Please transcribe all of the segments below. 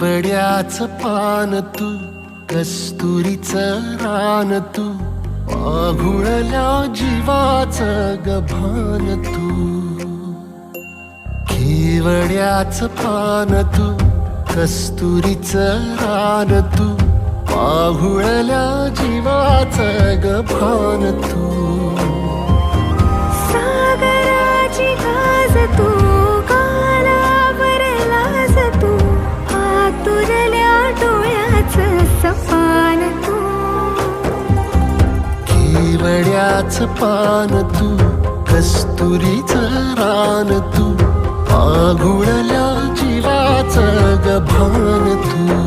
शिंबड्याच पान तू कस्तुरीच रान तू पाघुळल्या जीवाच गभान तू. खेवड्याच पान तू कस्तुरीच रान तू पाहुळल्या जीवाच गभान तू. केवड्याच पान तू कस्तुरीच रान तू पाघुळल्या जीवाच गभान तू.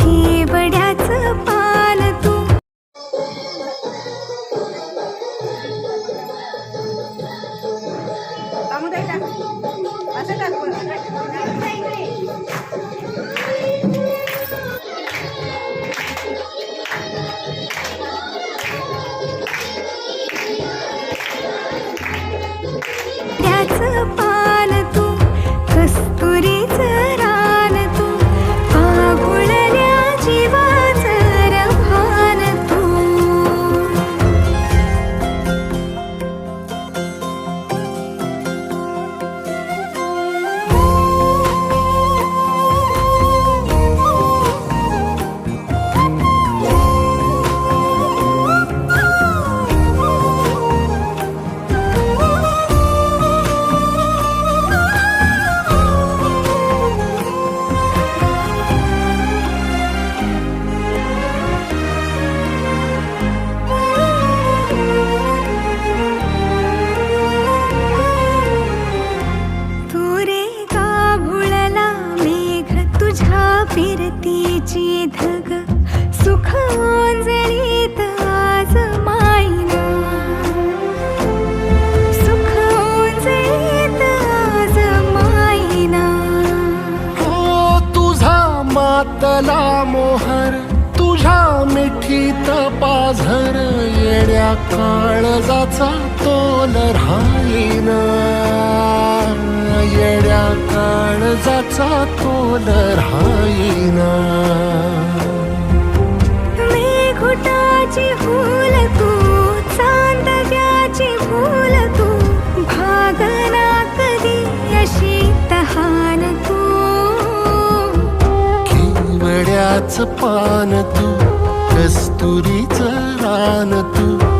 केवड्याचं पान तू. असं it's a फिरतीची धग सुख ओंजळीत आज मायना. सुख ओंजळीत आज मायना. हो तुझा मातला मोहर तुझ्या मिठीत पाझर येड्या काळजाचा तोल राहीना. येड्या काळजाचा तोल राहीना मेघुटाची फूल तू चांदव्याची फूल तू भागना कधी अशी तहान तू. केवड्याच पान तू कस्तुरीच रान तू तू